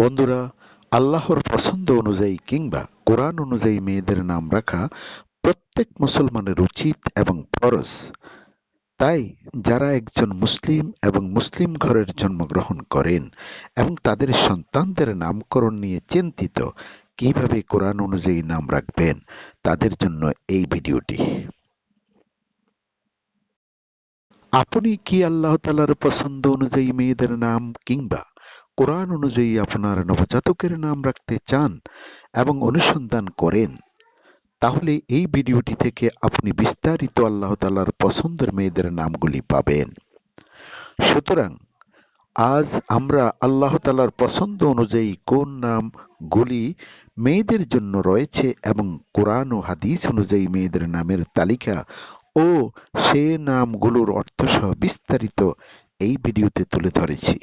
বন্ধুরা, আল্লাহর পছন্দ অনুযায়ী কিংবা কোরআন অনুযায়ী মেয়েদের নাম রাখা প্রত্যেক মুসলমানের উচিত এবং ফরজ। তাই যারা একজন মুসলিম এবং মুসলিম ঘরের জন্মগ্রহণ করেন এবং তাদের সন্তানদের নামকরণ নিয়ে চিন্তিত, কীভাবে কোরআন অনুযায়ী নাম রাখবেন, তাদের জন্য এই ভিডিওটি। আপনি কি আল্লাহ তালার পছন্দ অনুযায়ী মেয়েদের নাম কিংবা কোরআন অনুযায়ী আপনার নবজাতকের নাম রাখতে চান এবং অনুসন্ধান করেন, তাহলে এই ভিডিওটি থেকে আপনি বিস্তারিত আল্লাহ তালার পছন্দের মেয়েদের নামগুলি পাবেন। সুতরাং, আজ আমরা আল্লাহ তালার পছন্দ অনুযায়ী কোন নামগুলি মেয়েদের জন্য রয়েছে এবং কোরআন ও হাদিস অনুযায়ী মেয়েদের নামের তালিকা ও সে নামগুলোর অর্থসহ বিস্তারিত এই ভিডিওতে তুলে ধরেছি।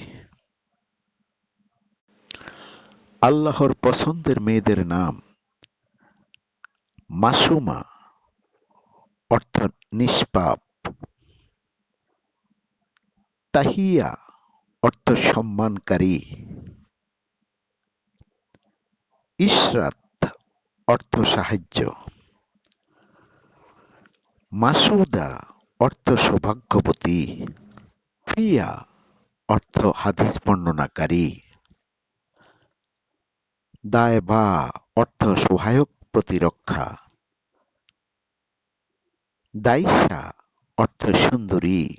আল্লাহর পছন্দের মেয়েদের নাম মাসুমা, অর্থাৎ নিষ্পাপ। তাহিয়া অর্থ সম্মানকারী। ইশরাত, অর্থ সাহায্য। মাসুদা, অর্থ সৌভাগ্যবতী। প্রিয়া, অর্থ হাদিস বর্ণনাকারী। দায়বা অর্থ সহায়ক প্রতিরক্ষা। দাইসা অর্থ সুন্দরী।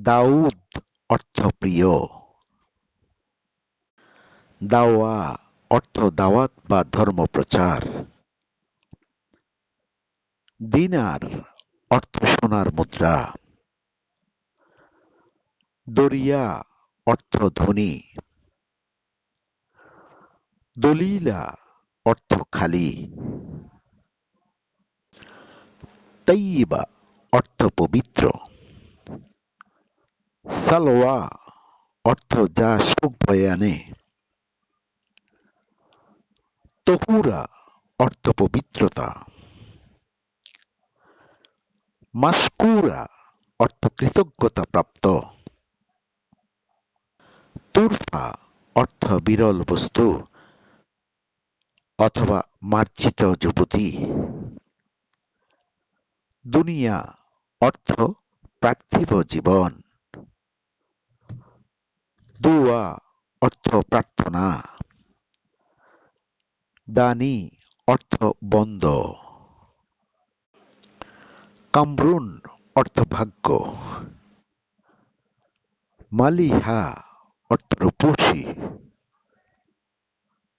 দাউদ, অর্থ প্রিয়। দাওয়া, অর্থ দাওয়াত বা ধর্ম প্রচার। দিনার, অর্থ সোনার মুদ্রা। দরিয়া, অর্থ ধনী। দলিলা অর্থ খালি। তৈবা অর্থ পবিত্র। সালোয়া অর্থ যা সুখ বয়ে আনে। তহুরা অর্থ পবিত্রতা। মাসকুরা অর্থ কৃতজ্ঞতা প্রাপ্ত। তুরফা অর্থ বিরল বস্তু। অথবা মার্জিত যুবতী। দুনিয়া অর্থ পার্থিব জীবন। দুয়া অর্থ প্রার্থনা। দানি অর্থ বন্ধ। কামরুন অর্থ ভাগ্য। মালিহা অর্থ রূপসী।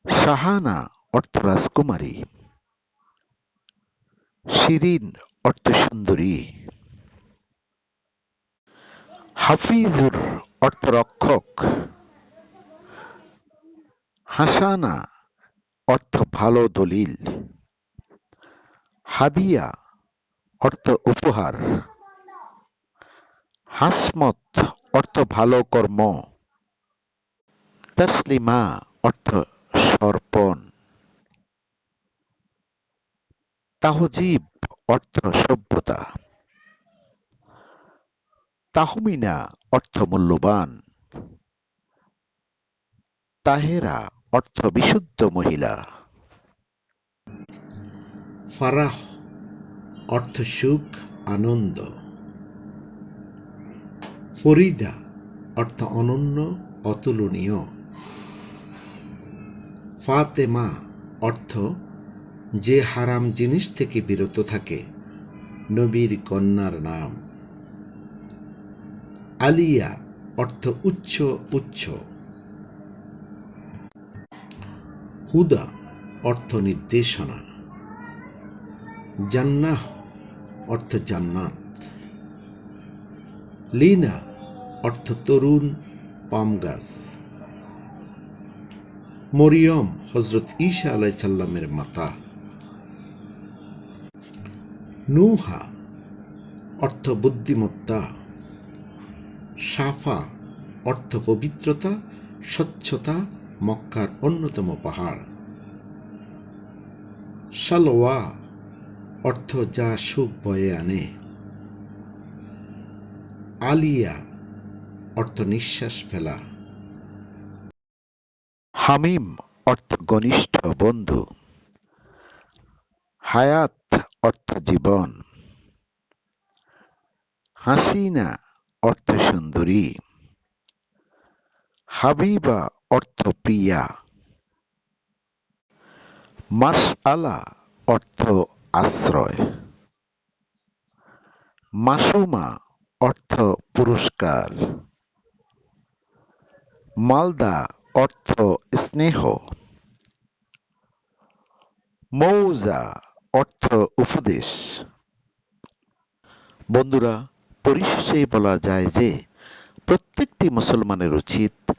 সাহানা অর্থ রাজকুমারী শিরিন অর্থ সুন্দরী হাফিজুর অর্থ রক্ষক হাসানা অর্থ ভালো দলিল। হাদিয়া অর্থ উপহার হাসমত অর্থ ভালো কর্ম। তসলিমা অর্থ সর্পণ তাহজিব অর্থ সভ্যতা। তাহমিনা অর্থ মূল্যবান। তাহেরা অর্থ বিশুদ্ধ মহিলা। ফারাহ অর্থ সুখ, আনন্দ। ফরিদা অর্থ অনন্য, অতুলনীয়। ফাতেমা অর্থ যে হারাম জিনিস থেকে বিরত থাকে, নবীর কন্যার নাম। আলিয়া অর্থ উচ্চ উচ্চ। হুদা অর্থ নির্দেশনা। জান্নাহ অর্থ জান্নাত। লিনা অর্থ তরুণ, পাম গাছ। মরিয়ম হজরত ঈশা আলাইসাল্লামের মাতা। নুহা, অর্থ বুদ্ধিমত্তা। সাফা, অর্থ পবিত্রতা। স্বচ্ছতা, মক্কার অন্যতম পাহাড়। সালোয়া অর্থ যা সুখ বয়ে আনে। আলিয়া, অর্থ নিঃশ্বাস ফেলা। হামিম, অর্থ ঘনিষ্ঠ বন্ধু। হায়াত অর্থ জীবন। হাসিনা অর্থ সুন্দরী। হাবিবা অর্থ প্রিয়া। মাসআলা অর্থ আশ্রয়। মাসুমা অর্থ পুরস্কার। মালদা অর্থ স্নেহ। মৌজা অর্থ উপদেশ। বন্ধুরা, পরিশেষে বলা যায় যে, প্রত্যেকটি মুসলমানের উচিত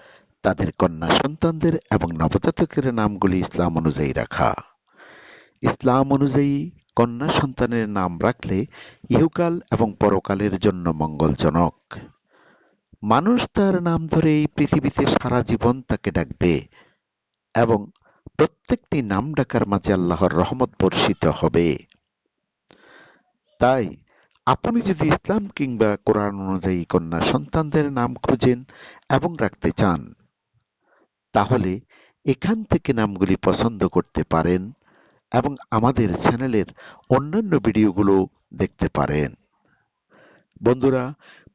তাদের কন্যা সন্তানদের এবং নবজাতকের নামগুলি ইসলাম অনুযায়ী রাখা। ইসলাম অনুযায়ী কন্যা সন্তানের নাম রাখলে ইহুকাল এবং পরকালের জন্য মঙ্গলজনক। মানুষ তার নাম ধরে এই পৃথিবীতে সারা জীবন তাকে ডাকবে এবং প্রত্যেকটি নাম ডাকার মাঝে আল্লাহর রহমত বর্ষিত হবে। তাই, আপনি যদি ইসলাম কিংবা কোরআন অনুযায়ী কন্যা সন্তানদের নাম খুঁজেন এবং রাখতে চান, তাহলে এখান থেকে নামগুলি পছন্দ করতে পারেন এবং আমাদের চ্যানেলের অন্যান্য ভিডিওগুলো দেখতে পারেন। বন্ধুরা,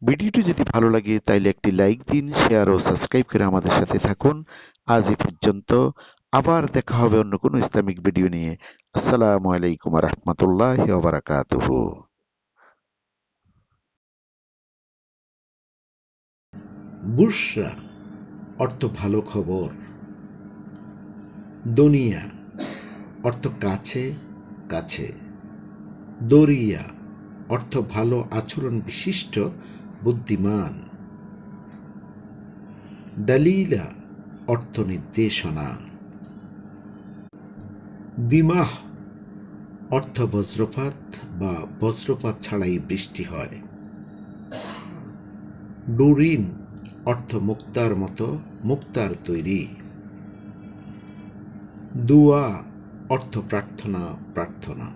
ভিডিওটি যদি ভালো লাগে, তাইলে একটি লাইক দিন, শেয়ার ও সাবস্ক্রাইব করে আমাদের সাথে থাকুন। আজ এ পর্যন্ত। আবার দেখা হবে অন্য কোনো ইসলামিক ভিডিও নিয়ে। আসসালামু আলাইকুম রহমতুল্লাহ বারাকাতুহু। বুশরা অর্থ ভালো খবর। দুনিয়া অর্থ কাছে কাছে। দরিয়া অর্থ ভালো আচরণ বিশিষ্ট, বুদ্ধিমান। ডালিলা অর্থ নির্দেশনা। দিমাহ অর্থ বজ্রপাত বা বজ্রপাত ছাড়াই বৃষ্টি হয়। ডুরিন, অর্থ মুক্তার মতো মুক্তার তৈরি। দুয়া, অর্থ প্রার্থনা প্রার্থনা।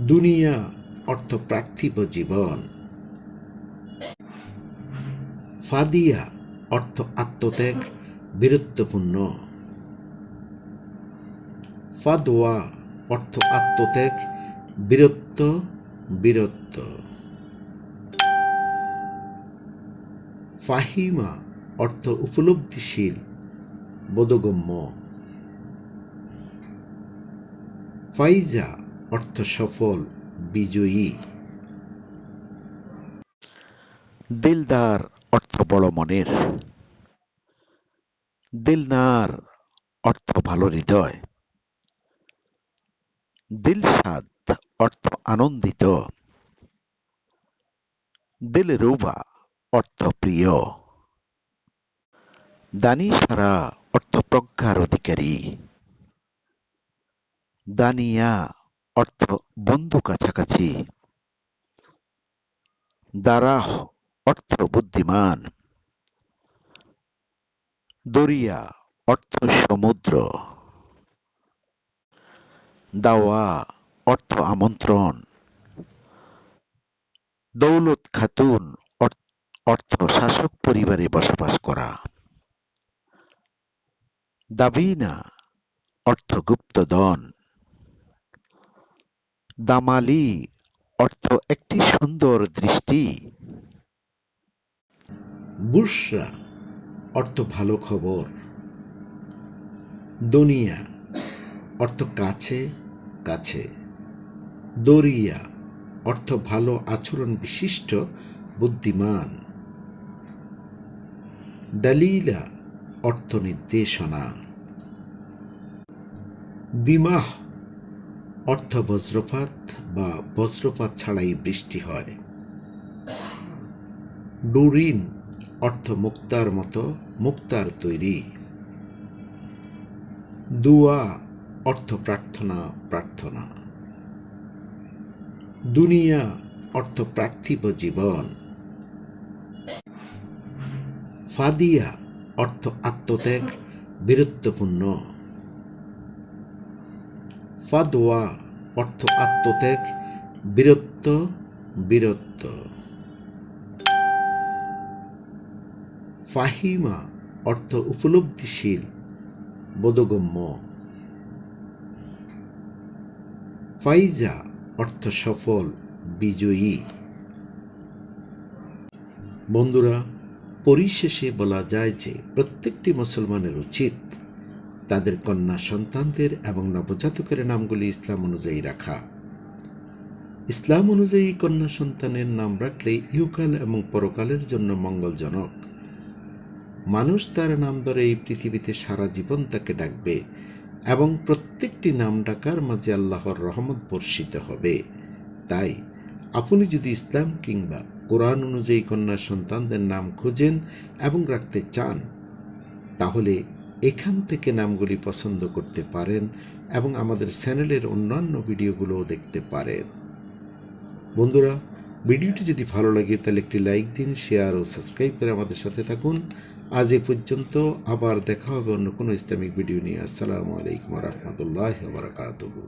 দুনিয়া, অর্থ পার্থিব জীবন। ফাদিয়া, অর্থ আত্মত্যাগ, বীরত্বপূর্ণ। ফাদোয়া অর্থ আত্মত্যাগ, বীরত্ব বীরত্ব। ফাহিমা অর্থ উপলব্ধিশীল, বোধগম্য। ফাইজা অর্থ সফল, বিজয়ী। দিলদার অর্থ বড় মনের। দিলনার অর্থ ভালো হৃদয়। দিলশাদ অর্থ আনন্দিত। দিলরুবা অর্থ প্রিয়। দানিসারা অর্থ প্রজ্ঞার অধিকারী। দানিয়া অর্থ বন্ধু কাছাকাছি। দারাহ অর্থ বুদ্ধিমান। দরিয়া অর্থ সমুদ্র। দাওয়া, অর্থ আমন্ত্রণ। দৌলত খাতুন অর- অর্থ শাসক পরিবারে বসবাস করা। দাবিনা, অর্থ গুপ্তধন। দামালি, অর্থ একটি সুন্দর দৃষ্টি। বুশরা অর্থ ভালো খবর। দুনিয়া অর্থ কাছে কাছে। দরিয়া, অর্থ ভালো আচরণ বিশিষ্ট, বুদ্ধিমান। ডালিলা অর্থ নির্দেশনা। দিমাহ, অর্থ বজ্রপাত বা বজ্রপাত ছাড়াই বৃষ্টি হয়। ডুরিন, অর্থ মুক্তার মতো, মুক্তার তৈরি। দুয়া অর্থ প্রার্থনা। প্রার্থনা দুনিয়া অর্থ পার্থিব জীবন। ফাদিয়া অর্থ আত্মত্যাগ, বীরত্বপূর্ণ। ফাদোয়া অর্থ আত্মত্যাগ, বীরত্ব বীরত্ব। ফাহিমা অর্থ উপলব্ধিশীল, বোধগম্য। ফাইজা অর্থ সফল, বিজয়ী। বন্ধুরা, পরিশেষে বলা যায় যে প্রত্যেকটি মুসলমানের উচিত তাদের কন্যা সন্তানদের এবং নবজাতকের নামগুলি ইসলাম অনুযায়ী রাখা। ইসলাম অনুযায়ী কন্যা সন্তানের নাম রাখলে ইহকাল এবং পরকালের জন্য মঙ্গলজনক। মানুষ তার নাম ধরে এই পৃথিবীতে সারা জীবন তাকে ডাকবে এবং প্রত্যেকটি নাম ডাকার মাঝে আল্লাহর রহমত বর্ষিত হবে। তাই, আপনি যদি ইসলাম কিংবা কোরআন অনুযায়ী কন্যা সন্তানদের নাম খোঁজেন এবং রাখতে চান, তাহলে এখান থেকে নামগুলি পছন্দ করতে পারেন এবং আমাদের চ্যানেলের অন্যান্য ভিডিওগুলোও দেখতে পারেন। বন্ধুরা, ভিডিওটি যদি ভালো লাগে তাহলে একটি লাইক দিন, শেয়ার ও সাবস্ক্রাইব করে আমাদের সাথে থাকুন। আজ এ পর্যন্ত আবার দেখা হবে অন্য কোনো ইসলামিক ভিডিও নিয়ে। আসসালামু আলাইকুম রহমতুল্লাহ বারকাতুহু।